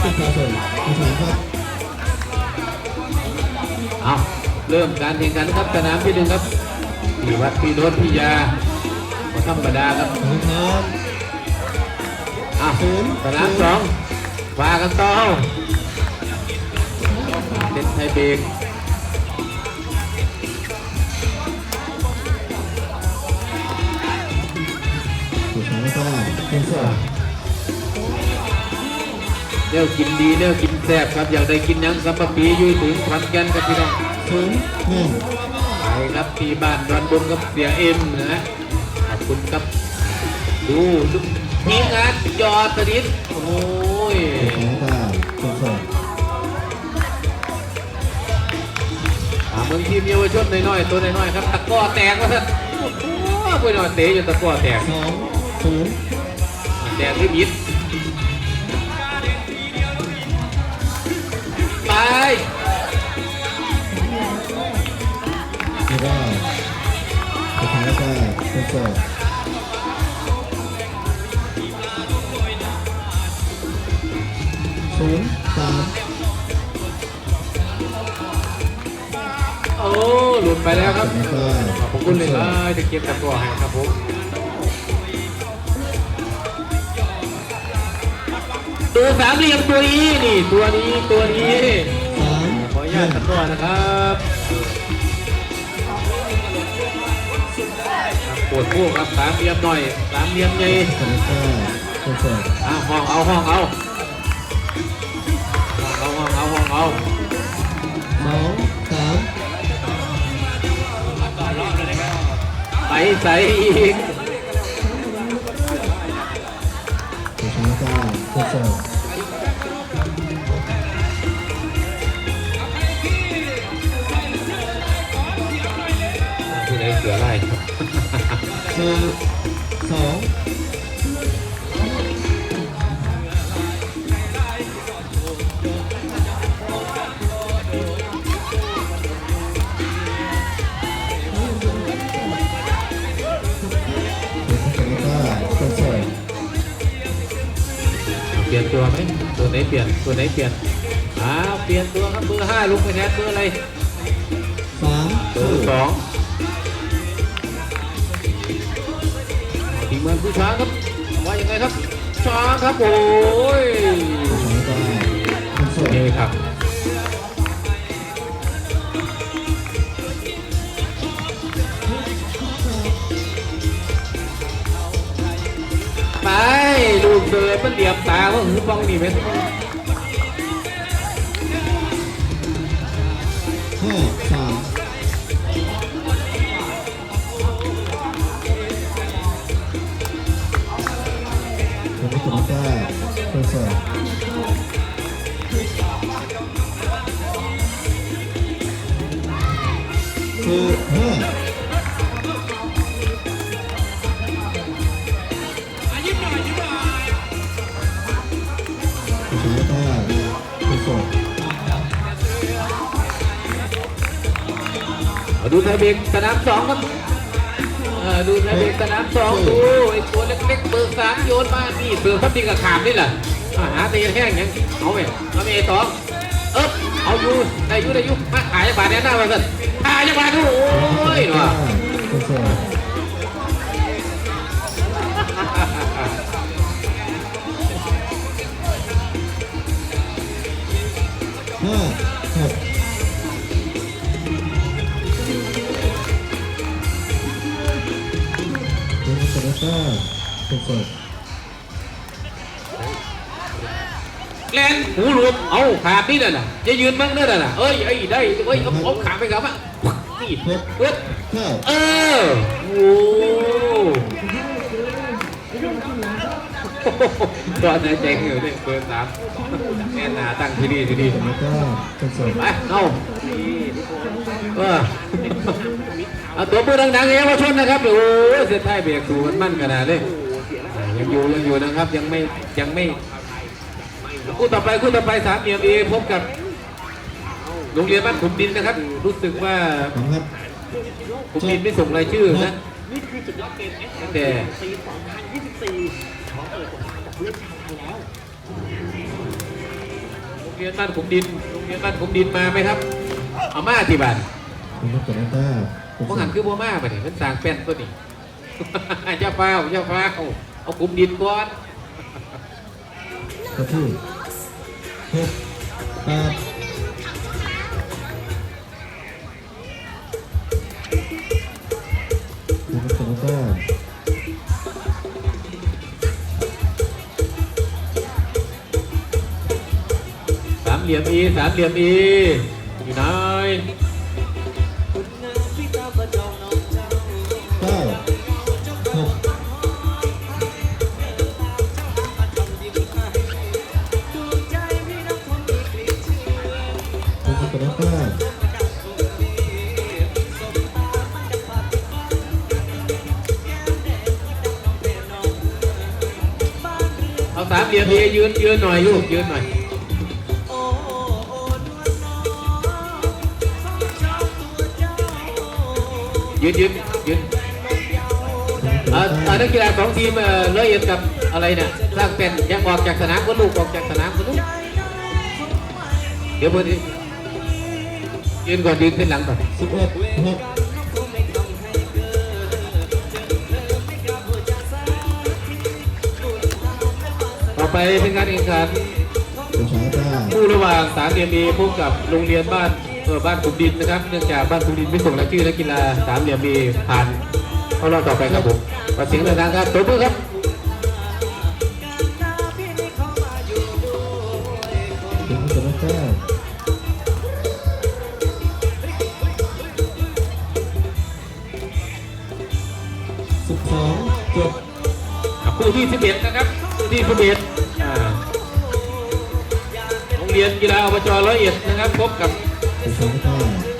เป็นประชาชนผู้ชมครับเอาเริ่มการแข่งขันครับสนามที่หนึ่งครับที่วัดพี่โนนพิยาก็ธรรมดาครับครับอะสนามสองว่ากันต่อเป็นไทยเบรกผู้ชมก็เป็นสอ เนียวกินดีเนียวกินแซ่บครับอยากได้กินหยังสัมปะปีอยู่ถึงขอนแก่นครับพี่น้องศูนย์หนึ่งไปครับที่บ้านดอนบุญกับเสียเอ็มนะขอบคุณครับดูดูทีมงานยอดประดิษฐ์โอ้ยผู้ชมก็เป็นสองถามเมืองทีมเยาวชนน้อยๆตัวน้อยๆครับตะกร้อแตกวะท่านโอ้โหไปหน่อยเตะจนตะกร้อแตกสองศูนย์แตกที่มิด แล้วก็ผู้ชมก็เป็นสองศูนย์สามโอ้หลุดไปแล้วครับ แล้วก็ขอบคุณเลยนะจะเก็บตะกร้อให้ครับผม ตัวสามเหลี่ยมตัวนี้นี่ตัวนี้ตัวนี้ สามขออนุญาตตะกร้อนะครับครับปวดพวกครับสามเหลี่ยมหน่อยสามเหลี่ยมใหญ่แล้วก็เป็นสองอะห้องเอาห้องเอาห้องเอาห้องเอาห้องเอาสองสามไปใส่อีกผู้ชมก็เป็นสอง สี่สองผู้ชมก็เป็นสองเปลี่ยนตัวไหมตัวไหนเปลี่ยน ตัวไหนเปลี่ยนอ้าวเปลี่ยนตัวครับเบอร์ห้าลุกไปแทนเบอร์อะไรสามเบอร์สอง ทีมงานผู้ช้างครับว่ายังไงครับ ช้างครับโอ้ยผู้ชมก็เป็นสองนี่ครับไปลูกเสือมันเหลี่ยมตาว่าหือฟองนี่เป็น สี่ห้าผู้ชายก็เป็นสองเอาดูไทยเบรกสนามสองครับดูไทยเบรกสนามสองดูไอ้ตัวเล็กๆเบอร์สามโยนมานี่เบอร์พับดีกับขามนี่แหละหาตีแห้งยังเอาไปเอาไปไอ้สองเอ๊บเอาอยู่ได้ยู่ได้ยู่มาขายจังหวะเนี้ยหน้ามาสิ จังหวะดูโอ้ยน่ะเป็นสองห้าหกเป็นสองก็เป็นสองแลนหูรวมเอาขาดนี่น่ะจะยืนมั่งนั่นน่ะเอ้ยไอ้ได้เอ้ยเอาขาไปครับอะ นี่หกเฮ้ยเก้าเออโอ้ตอนนั้ใจเหนียวเนี่ยเบอร์สามแน่นนาตั้งที่ดีที่ดีแล้วก็เป็นสองไปเอาเออเอาตัวมือดังๆเอวชนนะครับโอ้เสียท้ายเบรกดูมันมั่นขนาดเลยยังอยู่ยังอยู่นะครับยังไม่ยังไม่คู่ต่อไปคู่ต่อไปสามเหลี่ยมเอพบกับ โรงเรียนบ้านขุมดินนะครับ รู้สึกว่าสองครับขุมดินไม่ส่งรายชื่อนะนี่คือสุดยอดเกม X ตั้งแต่ปี2024ขอเปิดสงครามกับผู้เล่นชาวไทยแล้วเรียนบ้านขุมดินโรงเรียนบ้านขุมดินมาไหมครับเอามาที่บ้านคุณนักแต้มผมหันคือบัวมาไปนี่มันสร้างแป้นตัวนี้เจ้าฟ้าวเจ้าฟ้าวเอาขุมดินก่อนกระที่หกแปดามเหลี่ยมอีสามเหลี่ยมอีอยู่ไหนเก้าหกคุณนักแต้มเอาสามเหลี่ยมอียืนยืนหน่อยลูกยืนหน่อย ยืนยืนยืนอ่าอ่านักกีฬาสองทีมเอ่อร้อยเอ็ดกับอะไรเนี่ยสร้างเป็นยังออกจากสนามก็ลูกออกจากสนามก็ลูกเดี๋ยวพอดียืนก่อนยืนขึ้นหลังก่อนสิบเอ็ดหกต่อไปเป็นการแข่งขันคุณชายแต้มคู่ระหว่างสามเหลี่ยมดีพบกับโรงเรียนบ้าน เออบ้านขุมดินนะครับ เนื่องจากบ้านขุมดินไม่ส่งรายชื่อนักกีฬาสามเหลี่ยมดีผ่านเข้ารอบต่อไปครับผมขอเสียงดังครับตัวมือครับคุณนักแต้สิบสองเจ็ดอะคู่ที่11นะครับคู่ที่11อ่าโรงเรียนกีฬาอบจร้อยเอ็ดนะครับ พบกับ คุณชายแต้ม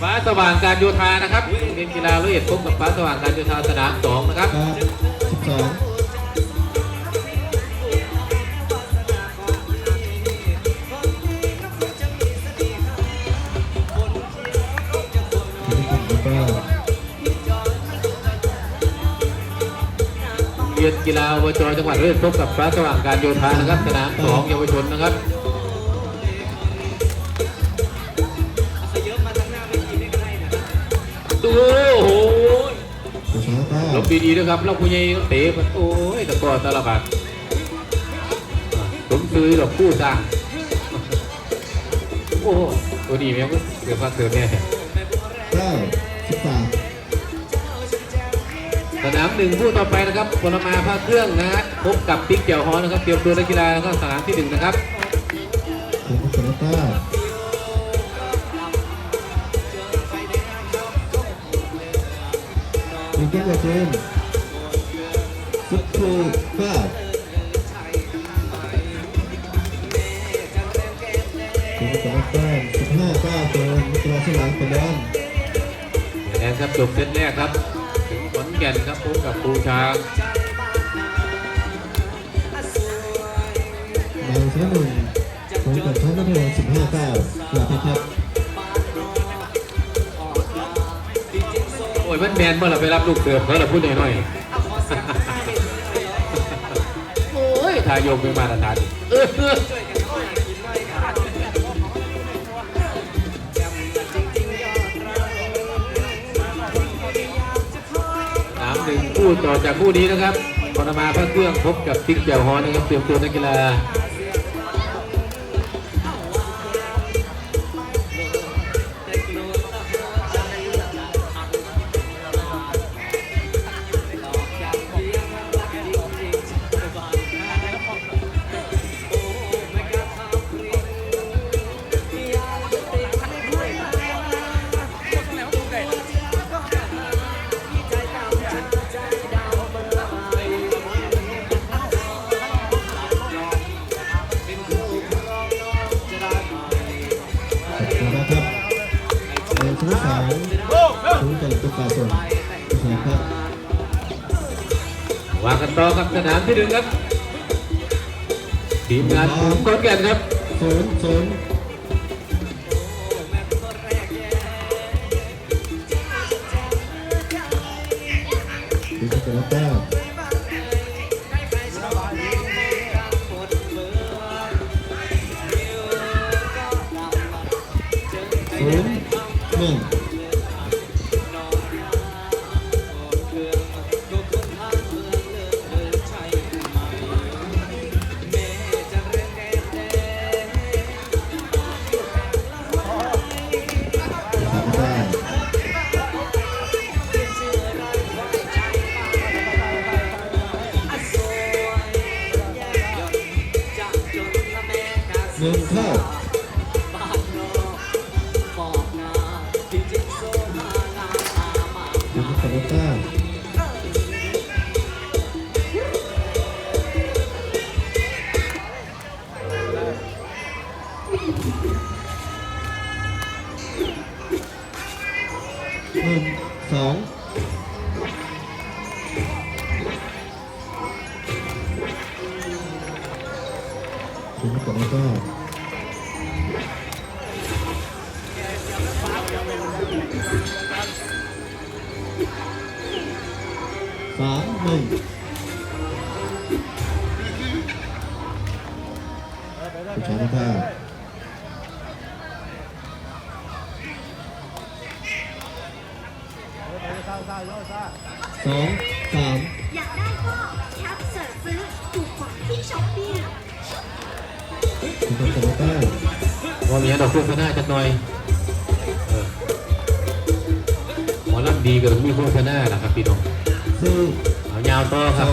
ฟ้าสว่างการโยธานะครับเป็นกีฬาร้อยเอ็ดพบกับฟ้าสว่างการโยธาสนามสองนะครับสิบสอง รงเรียนกีฬาอบจจังหวัดร้อยเอ็ดพบกับฟ้าสว่างการโยธานะครับสนามสองเยาวชนนะครับดูโอ้โหคุณชายแต้ลมบดีๆนะครับเราผู้ใหญ่เตะมันโอ้ยตะกอตะละบาดสมซื้อดอกคู่สร้างโอ้โหตัวดีแม่งเกือบมาเกือบเนี่ยเก้าสิบสาม สนามหนึ่งคู่ต่อไปนะครับพลมาภาคเครื่องนะฮะพบกับติ๊กเจียวฮอนะครับเตรียมตัวนักกีฬานะครับสนามที่หนึ่งนะครับคุณนักแต้มคุณแก้วเจมสิบสี่เก้าคุณนักแต้มสิบห้าเก้าเกินนักกีฬาฉลามเป็นแดนคะแนนครับจบเซตแรกครับถึงขอน แก่นครับพบกับปูช้างในเซตหนึ่งผมกับชั้นนักเรียนสิบห้าเก้าหลับครับโอ้ยมันแมนเมื่อเราไปรับลูกเติมเขาเราพูดหน่อยๆโอ้ยทายกเป็นมาตรฐาน คู่ต่อจากคู่นี้นะครับปรมาพระเครื่องพบกับติ๊กเจียวฮอนนะครับเตรียมตัวนักกีฬา นามที่หนึ่งครับทีมงานกลุ่มขอนแก่นครับศูนย์ศูนย์ถึงจะรับแต้ม ถึงจะรับแต้มสามหนึ่ง ถึงจะรับแต้มว่ามีอันดอกโฆษณาจักหน่อยเออหมอลำดีก็ต้องมีโฆษณาล่ะครับพี่น้องสี่เอายาวต่อคสรับ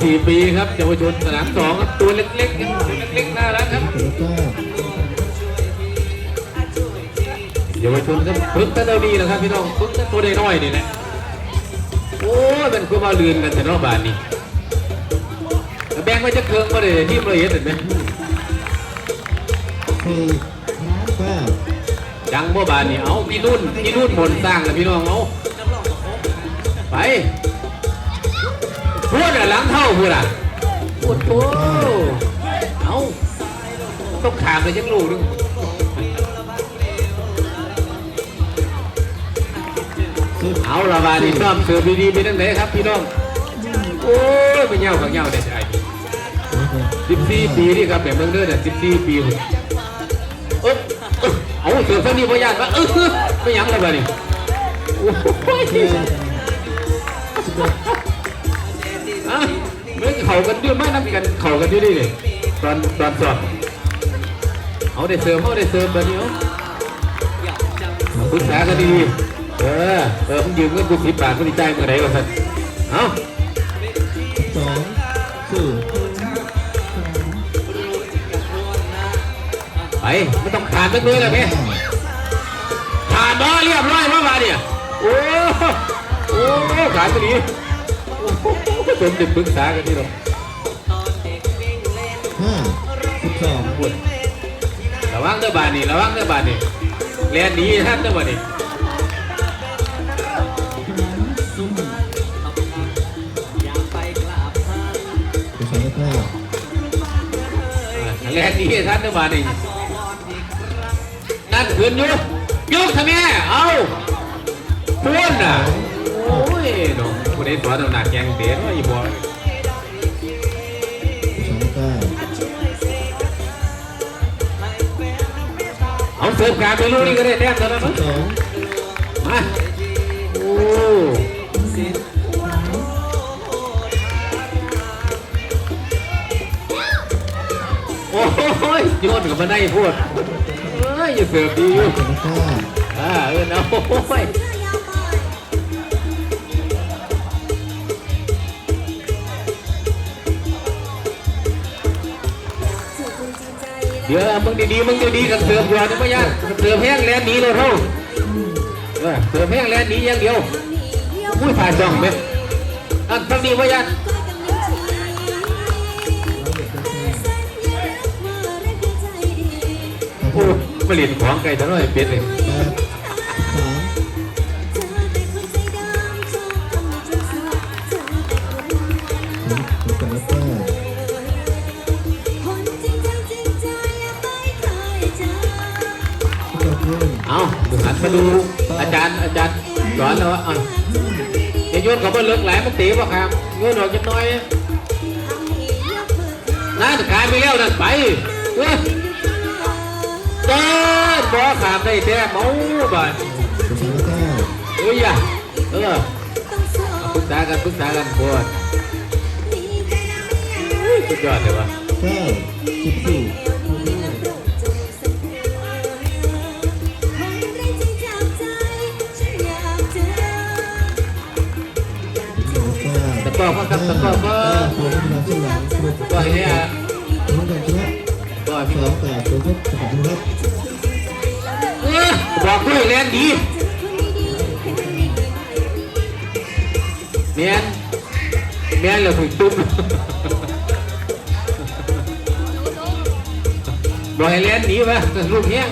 าวชน14ปีครับเยาวชนสนามสองครับตัวเล็กๆยังตัวเล็กๆน่ารักครับเยาวชนครับฝึกตั้งแต่ดีนะครับพี่น้องฝึกตั้งตัวน้อยๆนี่แหละโอ้ยมันคือมาเลือนกันแต่นอกบ้านนี่แบ่งไว้จะเคืองมาเลยที่เราเห็นเห็นไหมดังบ่บานนี่เอาพี่นุ่นพี่นุ่นมนต์สร้างแล้วพี่น้องเอาไป พูดอะหลังเท่าพูดอะพูดโอ้เอาต้องขามไปจักลูกนึงสิบเอาละบาดนี่ซ้อมเสือดีๆไปตั้งไหนครับพี่น้อง โอ้ยไปเง่ากับเง่าเด็ดไอ้สิบสี่ปีนี่ครับแบบเมืองเด้อเนี่ยสิบสี่ปีพุ่นเอ๊บเอ๊บเอาเสือเส้นนี้พ่อยานว่าเออไม่หยังเลยบาดนี่โอ้ย เมื่อเขากันด้วยไม่นับกันเขากันด้วยดิเนี่ยตอนตอนสอบเอาได้เสริมเอาได้เสริมแบบนี้เอาปรึกษากันดีเออเออมึงยืมเงินกูสิบบาทกูดีใจเมื่อไหร่วะสันเอ้าสองสี่ไปไม่ต้องขาดสักเลยนะเพ่ขาดบ่เรียบร้อยมื่อวาเนี่ยโอ้โอ้ขาดตัวนี้ โอ้โหจนจะปรึกษากันที่เราห้าสิบสองพูดระวังเด้อบานนี่ระวังเด้อบานนี่เรียนดีท่านเด้อบานนี่ตัวสองเก้าอ่าเรียนดีท่านเด้อบานนี่นั่นขึ้นอยู่ยกทำไมเอาพูดน่ะโอ้ ยน้องผู้ใดสอนเอาหนักแกงเตะว่าอีบัวตัวสองเก้าเอาเสิร์ฟการไปลูกนี่ก็ได้แต้มเท่านั้นสิมั้งสองมาโอ้โอ้ยโยนกับมันได้พูดเอ้ยอย่เสิร์ฟดีอยู่อ่าเออเอาโเดี๋ยวมึงดีๆมึงดีๆกันเสิร์ฟอยู่ไม่ยากเสิร์ฟแห้งแลนหนีเลยเท่าเสิร์ฟแห้งแลนหนีอย่างเดียวอุ้ยผ่าจ่องไหมอันทั้งนี้ไม่ยากโอ้มาเรียนของไก่ทั้งน้อยเป็ดเลยแปดสามตัวสองเหันมาดูอาจารย์อาจารย์สอนแล้วว่าอะอย่าโยนเขามาเลิกหลายมันตีป่ะครับโยนออกจะน้อยนั่นขายไปแล้วนั่นไปเออเดินบ่ขามได้แท้เมาบ้านตัวสองเอ้ยอะเออปรึกษากันปรึกษากันปวดสุดยอดเลยวะเก้าสิบสี่ ก้าตะกอบก็ครับตะกอก็ตัวที่เราชื่อหลังตัวก็ให้อะน้องกันชนะก็สพี่องแปดตัวที่ขอบคุณครับบอกด้วยแรงดีเมียนเมียนเราถูกตุ้มบอกให้แรงดีวะลูกเนี้ย